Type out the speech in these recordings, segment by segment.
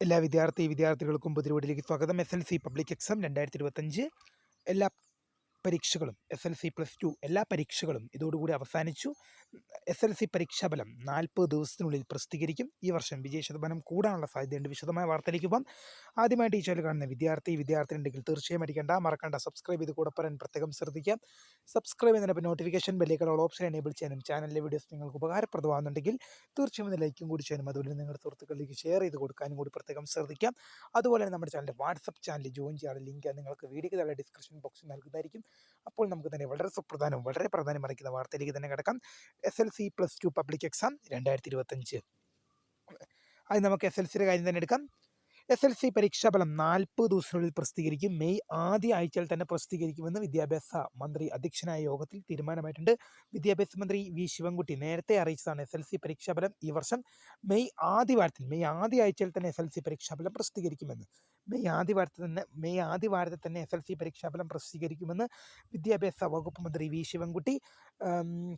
എല്ലാ വിദ്യാർത്ഥി വിദ്യാർത്ഥികൾക്കും പുതിയവീട്ടിലേക്ക് സ്വാഗതം. S L C public exam രണ്ടായിരത്തി ഇരുപത്തഞ്ച് എല്ലാ പരീക്ഷകളും S L C plus two എല്ലാ പരീക്ഷകളും ഇതോടുകൂടി അവസാനിച്ചു. എസ് എൽ സി പരീക്ഷാഫലം നാൽപ്പത് ദിവസത്തിനുള്ളിൽ പ്രസിദ്ധീകരിക്കും. ഈ വർഷം വിജയ ശതമാനം കൂടാനുള്ള സാധ്യതയുണ്ട്. വിശദമായ വാർത്തയിലേക്ക് പോകാം. ആദ്യമായിട്ട് ഈ ചാനൽ കാണുന്ന വിദ്യാർത്ഥി വിദ്യാർത്ഥി ഉണ്ടെങ്കിൽ തീർച്ചയായും അടിക്കേണ്ട മറക്കണ്ട. സബ്സ്ക്രൈബ് ചെയ്ത് കൂടെ പറയാൻ പ്രത്യേകം ശ്രദ്ധിക്കാം സബ്സ്ക്രൈബ് ചെയ്യുന്നതിനൊപ്പം നോട്ടിഫിക്കേഷൻ ബെല്ലേക്കുള്ള ഓപ്ഷൻ എനേബിൾ ചെയ്യാനും ചാനലിലെ വീഡിയോസ് നിങ്ങൾക്ക് ഉപകാരപ്രദമാകുന്നുണ്ടെങ്കിൽ തീർച്ചയായും ലൈക്കും കൂടി ചെയ്യാനും അതുപോലെ നിങ്ങളുടെ സുഹൃത്തുക്കളിലേക്ക് ഷെയർ ചെയ്ത് കൊടുക്കാനും കൂടി പ്രത്യേകം ശ്രദ്ധിക്കാം. അതുപോലെ തന്നെ നമ്മുടെ ചാനലിന്റെ വാട്സപ്പ് ചാനൽ ജോയിൻ ചെയ്യാനുള്ള ലിങ്ക് നിങ്ങൾക്ക് വീഡിയോ താഴെ ഡിസ്ക്രിപ്ഷൻ ബോക്സിൽ നൽകുന്നതായിരിക്കും. അപ്പോൾ നമുക്ക് തന്നെ വളരെ സുപ്രധാനവും വളരെ പ്രാധാന്യം അറിയിക്കുന്ന വാർത്തയിലേക്ക് തന്നെ കിടക്കാം. S L C plus two public exam രണ്ടായിരത്തി ഇരുപത്തഞ്ച് അത് നമുക്ക് എസ് എൽ സിയുടെ കാര്യം തന്നെ എടുക്കാം. എസ് എൽ സി പരീക്ഷാഫലം നാൽപ്പത് ദിവസത്തിനുള്ളിൽ പ്രസിദ്ധീകരിക്കും. മെയ് ആദ്യ ആഴ്ചയിൽ തന്നെ പ്രസിദ്ധീകരിക്കുമെന്ന് വിദ്യാഭ്യാസ മന്ത്രി അധ്യക്ഷനായ യോഗത്തിൽ തീരുമാനമായിട്ടുണ്ട്. വിദ്യാഭ്യാസ മന്ത്രി വി. ശിവൻകുട്ടി നേരത്തെ അറിയിച്ചതാണ് എസ് എൽ സി പരീക്ഷാഫലം ഈ വർഷം മെയ് ആദ്യ വാരത്തിൽ മെയ് ആദ്യ ആഴ്ചയിൽ തന്നെ എസ് എൽ സി പരീക്ഷാഫലം പ്രസിദ്ധീകരിക്കുമെന്ന്. മെയ് ആദ്യ വാരത്തിൽ തന്നെ മെയ് ആദ്യ വാരത്തിൽ തന്നെ എസ് എൽ സി പരീക്ഷാഫലം പ്രസിദ്ധീകരിക്കുമെന്ന് വിദ്യാഭ്യാസ വകുപ്പ് മന്ത്രി വി. ശിവൻകുട്ടി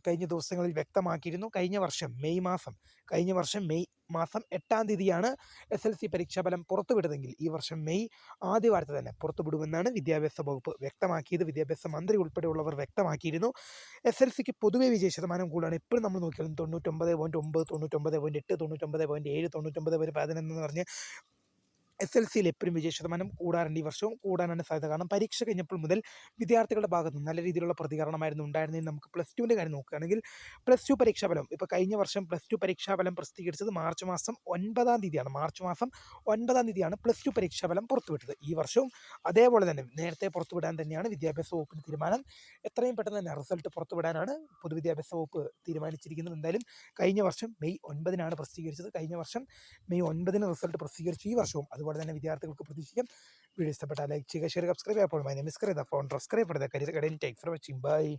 കഴിഞ്ഞ ദിവസങ്ങളിൽ വ്യക്തമാക്കിയിരുന്നു. കഴിഞ്ഞ വർഷം മെയ് മാസം കഴിഞ്ഞ വർഷം മെയ് മാസം എട്ടാം തീയതിയാണ് എസ് എൽ സി പരീക്ഷാഫലം പുറത്തുവിട്ടതെങ്കിൽ ഈ വർഷം മെയ് ആദ്യ വാരത്തിൽ തന്നെ പുറത്തുവിടുമെന്നാണ് വിദ്യാഭ്യാസ വകുപ്പ് വ്യക്തമാക്കിയത്. വിദ്യാഭ്യാസ മന്ത്രി ഉൾപ്പെടെയുള്ളവർ വ്യക്തമാക്കിയിരുന്നു. എസ് എൽ സിക്ക് പൊതുവെ വിജയ ശതമാനം കൂടുതലാണ് എപ്പോഴും നമ്മൾ നോക്കിയാലും തൊണ്ണൂറ്റൊമ്പത് പോയിന്റ് ഒമ്പത് തൊണ്ണൂറ്റൊമ്പത് പോയിന്റ് എട്ട് തൊണ്ണൂറ്റൊമ്പത് പോയിന്റ് ഏഴ് തൊണ്ണൂറ്റൊമ്പത് പോയിന്റ് പതിനൊന്ന് എന്ന് പറഞ്ഞ് എസ് എൽ സിയിൽ എപ്പോഴും വിജയ ശതമാനം കൂടാറുണ്ട്. ഈ വർഷവും കൂടാനാണ് സാധ്യത. കാരണം പരീക്ഷ കഴിഞ്ഞപ്പോൾ മുതൽ വിദ്യാർത്ഥികളുടെ ഭാഗത്ത് നല്ല രീതിയിലുള്ള പ്രതികരണമായിരുന്നു ഉണ്ടായിരുന്നത്. നമുക്ക് പ്ലസ് ടുവിന്റെ കാര്യം നോക്കുകയാണെങ്കിൽ പ്ലസ് ടു പരീക്ഷാഫലം ഇപ്പോൾ കഴിഞ്ഞ വർഷം പ്ലസ് ടു പരീക്ഷാഫലം പ്രസിദ്ധീകരിച്ചത് മാർച്ച് മാസം ഒൻപതാം തീയതിയാണ്. മാർച്ച് മാസം ഒൻപതാം തീയതിയാണ് പ്ലസ് ടു പരീക്ഷാഫലം പുറത്തുവിട്ടത്. ഈ വർഷവും അതേപോലെ തന്നെ നേരത്തെ പുറത്തുവിടാൻ തന്നെയാണ് വിദ്യാഭ്യാസ വകുപ്പിന് തീരുമാനം. എത്രയും പെട്ടെന്ന് തന്നെ റിസൾട്ട് പുറത്തുവിടാനാണ് പൊതുവിദ്യാഭ്യാസ വകുപ്പ് തീരുമാനിച്ചിരിക്കുന്നത്. എന്തായാലും കഴിഞ്ഞ വർഷം മെയ് ഒൻപതിനാണ് പ്രസിദ്ധീകരിച്ചത്. കഴിഞ്ഞ വർഷം മെയ് ഒൻപതിന് റിസൾട്ട് പ്രസിദ്ധീകരിച്ചു. ഈ വർഷവും അതുപോലെ തന്നെ വിദ്യാർത്ഥികൾക്ക് പ്രതീക്ഷിക്കാം. വീഡിയോ ഇഷ്ടപ്പെട്ടാൽ ലൈക്ക് ചെയ്യുക ഷെയർ സബ്സ്ക്രൈബ് അപ്പോൾ my name is Kariya phone subscribe the career take for watching bye